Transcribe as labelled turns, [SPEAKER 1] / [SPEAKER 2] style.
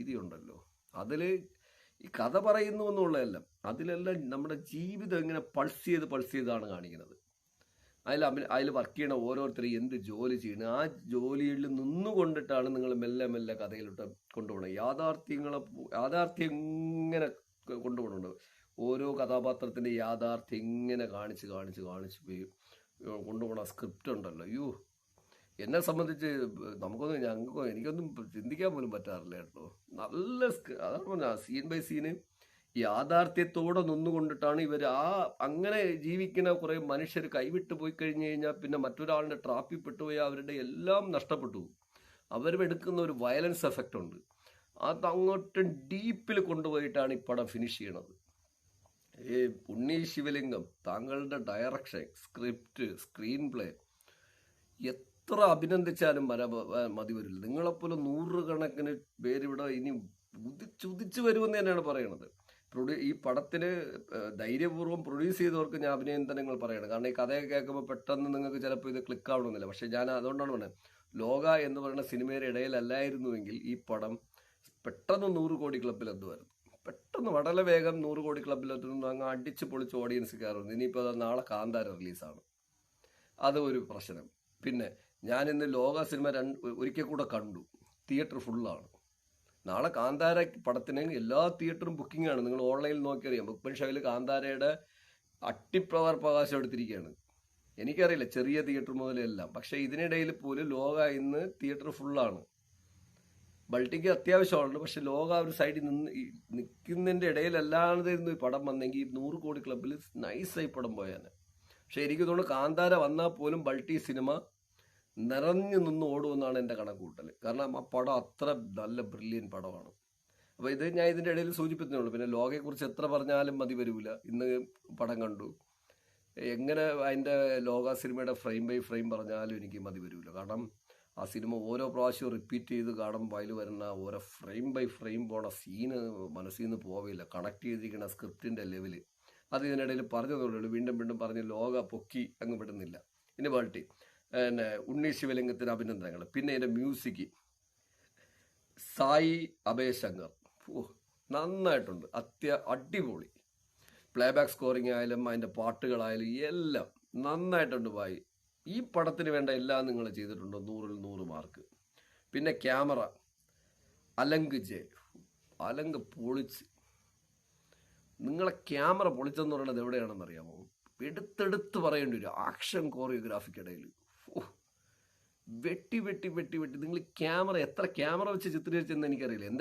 [SPEAKER 1] രീതി ഉണ്ടല്ലോ അതിൽ ഈ കഥ പറയുന്നു എന്നുള്ളതല്ല അതിലെല്ലാം നമ്മുടെ ജീവിതം ഇങ്ങനെ പൾസ് ചെയ്ത് പൾസ് ചെയ്താണ് കാണിക്കുന്നത്. അതിൽ അതിൽ വർക്ക് ചെയ്യണ ഓരോരുത്തരും എന്ത് ജോലി ചെയ്യണം ആ ജോലിയിൽ നിന്നുകൊണ്ടിട്ടാണ് നിങ്ങൾ മെല്ലെ മെല്ലെ കഥയിലോട്ട് കൊണ്ടുപോകണം യാഥാർത്ഥ്യങ്ങളെ യാഥാർത്ഥ്യം ഇങ്ങനെ കൊണ്ടുപോകണുണ്ട് ഓരോ കഥാപാത്രത്തിന്റെ യാഥാർത്ഥ്യം ഇങ്ങനെ കാണിച്ച് കാണിച്ച് കാണിച്ച് പോയി കൊണ്ടുപോകണ സ്ക്രിപ്റ്റ് ഉണ്ടല്ലോ. അയ്യോ എന്നെ സംബന്ധിച്ച് നമുക്കൊന്നും ഞങ്ങൾക്കോ എനിക്കൊന്നും ചിന്തിക്കാൻ പോലും പറ്റാറില്ല കേട്ടോ. നല്ല അതാണ് പറഞ്ഞ സീൻ ബൈ സീന്. യാഥാർത്ഥ്യത്തോടെ നിന്നുകൊണ്ടിട്ടാണ് ഇവർ ആ അങ്ങനെ ജീവിക്കുന്ന കുറെ മനുഷ്യർ കൈവിട്ട് പോയി കഴിഞ്ഞു കഴിഞ്ഞാൽ പിന്നെ മറ്റൊരാളുടെ ട്രാപ്പിൽ പെട്ടുപോയി അവരുടെ എല്ലാം നഷ്ടപ്പെട്ടു. അവർ എടുക്കുന്ന ഒരു വയലൻസ് എഫക്റ്റ് ഉണ്ട്. അത് അങ്ങോട്ട് ഡീപ്പിൽ കൊണ്ടുപോയിട്ടാണ് ഈ പടം ഫിനിഷ് ചെയ്യണത്. ഏ ഉണ്ണി ശിവലിംഗം താങ്കളുടെ ഡയറക്ഷൻ സ്ക്രിപ്റ്റ് സ്ക്രീൻ പ്ലേ അഭിനന്ദിച്ചാലും മര മതി വരില്ല. നിങ്ങളെപ്പോലെ നൂറുകണക്കിന് പേരിവിടെ ഇനി ഉദിച്ചുദിച്ചു വരുമെന്ന് തന്നെയാണ് പറയുന്നത് പ്രൊഡ്യൂ ഈ പടത്തിന് ധൈര്യപൂർവം പ്രൊഡ്യൂസ് ചെയ്തവർക്ക് ഞാൻ അഭിനന്ദനങ്ങൾ പറയണം. കാരണം ഈ കഥയൊക്കെ കേൾക്കുമ്പോൾ പെട്ടെന്ന് നിങ്ങൾക്ക് ചിലപ്പോൾ ഇത് ക്ലിക്ക് ആവണമെന്നില്ല പക്ഷേ ഞാൻ അതുകൊണ്ടാണ് പറഞ്ഞത്. ലോക എന്ന് പറയുന്ന സിനിമയുടെ ഇടയിലല്ലായിരുന്നുവെങ്കിൽ ഈ പടം പെട്ടെന്ന് നൂറ് കോടി ക്ലബിൽ എന്തുമായിരുന്നു പെട്ടെന്ന് വളരെ വേഗം നൂറ് കോടി ക്ലബിൽ എത്തുന്നു. അങ്ങ് അടിച്ച് പൊളിച്ച് ഓഡിയൻസ് കയറുന്നു ഇനിയിപ്പോൾ നാളെ കാന്താര റിലീസാണ് അത് ഒരു പ്രശ്നം. പിന്നെ ഞാൻ ഇന്ന് ലോക സിനിമ രണ്ട് ഒരിക്കൽ കൂടെ കണ്ടു. തിയേറ്റർ ഫുള്ളാണ്. നാളെ കാന്താര പടത്തിന് എല്ലാ തിയേറ്ററും ബുക്കിംഗ് ആണ്. നിങ്ങൾ ഓൺലൈനിൽ നോക്കിയറിയാം. ബുക്ക് മൈ ഷോയിൽ കാന്താരയുടെ അട്ടിപ്രവർ പ്രകാശം എടുത്തിരിക്കുകയാണ്. എനിക്കറിയില്ല ചെറിയ തിയേറ്റർ മുതലെല്ലാം പക്ഷെ ഇതിനിടയിൽ പോലും ലോക ഇന്ന് തിയേറ്റർ ഫുള്ളാണ്. ബൾട്ടിക്ക് അത്യാവശ്യമാണ് പക്ഷെ ലോക ഒരു സൈഡിൽ നിന്ന് നിൽക്കുന്നതിന്റെ ഇടയിലല്ലാതെ ഇരുന്ന് പടം വന്നെങ്കിൽ നൂറ് കോടി ക്ലബിൽ നൈസായി പടം പോയാന്. പക്ഷെ എനിക്ക് തോന്നുന്നു കാന്താര വന്നാൽ പോലും ബൾട്ടി സിനിമ നിറഞ്ഞു നിന്ന് ഓടുമെന്നാണ് എന്റെ കണക്കൂട്ടൽ കാരണം ആ പടം അത്ര നല്ല ബ്രില്യൻ പടമാണ്. അപ്പോൾ ഇത് ഞാൻ ഇതിന്റെ ഇടയിൽ സൂചിപ്പിക്കുന്നുള്ളൂ പിന്നെ ലോകയെക്കുറിച്ച് എത്ര പറഞ്ഞാലും മതി വരൂല. ഇന്ന് പടം കണ്ടു. എങ്ങനെ അതിന്റെ ലോക സിനിമയുടെ ഫ്രെയിം ബൈ ഫ്രെയിം പറഞ്ഞാലും എനിക്ക് മതി വരൂല. കാരണം ആ സിനിമ ഓരോ പ്രാവശ്യവും റിപ്പീറ്റ് ചെയ്ത് കാണുമ്പോൾ അതിൽ വരുന്ന ഓരോ ഫ്രെയിം ബൈ ഫ്രെയിം പോണ സീന് മനസ്സിൽ നിന്ന് പോവില്ല കണക്ട് ചെയ്തിരിക്കുന്ന സ്ക്രിപ്റ്റിന്റെ ലെവൽ അത് ഇതിനിടയിൽ പറഞ്ഞതുള്ളൂ വീണ്ടും വീണ്ടും പറഞ്ഞ് ലോക പൊക്കി അങ്ങ് വിടുന്നില്ല. ഇനി ബാൾട്ടി പിന്നെ ഉണ്ണി ശിവലിംഗത്തിന് അഭിനന്ദനങ്ങൾ. പിന്നെ ഇതിന്റെ മ്യൂസിക് സായി അഭയശങ്കർ. ഓ നന്നായിട്ടുണ്ട്. അത്യ അടിപൊളി. പ്ലേബാക്ക് സ്കോറിംഗ് ആയാലും അതിന്റെ പാട്ടുകളായാലും എല്ലാം നന്നായിട്ടുണ്ട് ഭായി. ഈ പടത്തിന് വേണ്ട എല്ലാം നിങ്ങൾ ചെയ്തിട്ടുണ്ട്. നൂറിൽ നൂറ് മാർക്ക് പിന്നെ ക്യാമറ. അലങ്ക് ജെ. അലങ്ക് പൊളിച്ച്. നിങ്ങളെ ക്യാമറ പൊളിച്ചെന്ന് പറയുന്നത് എവിടെയാണെന്ന് അറിയാമോ? എടുത്തെടുത്ത് പറയേണ്ടി വരും. ആക്ഷൻ കോറിയോഗ്രാഫിക്കിടയിൽ. ഓ വെട്ടി വെട്ടി വെട്ടി വെട്ടി. നിങ്ങൾ ക്യാമറ എത്ര ക്യാമറ വെച്ച് ചിത്രീകരിച്ചെന്ന് എനിക്കറിയില്ല. എന്താ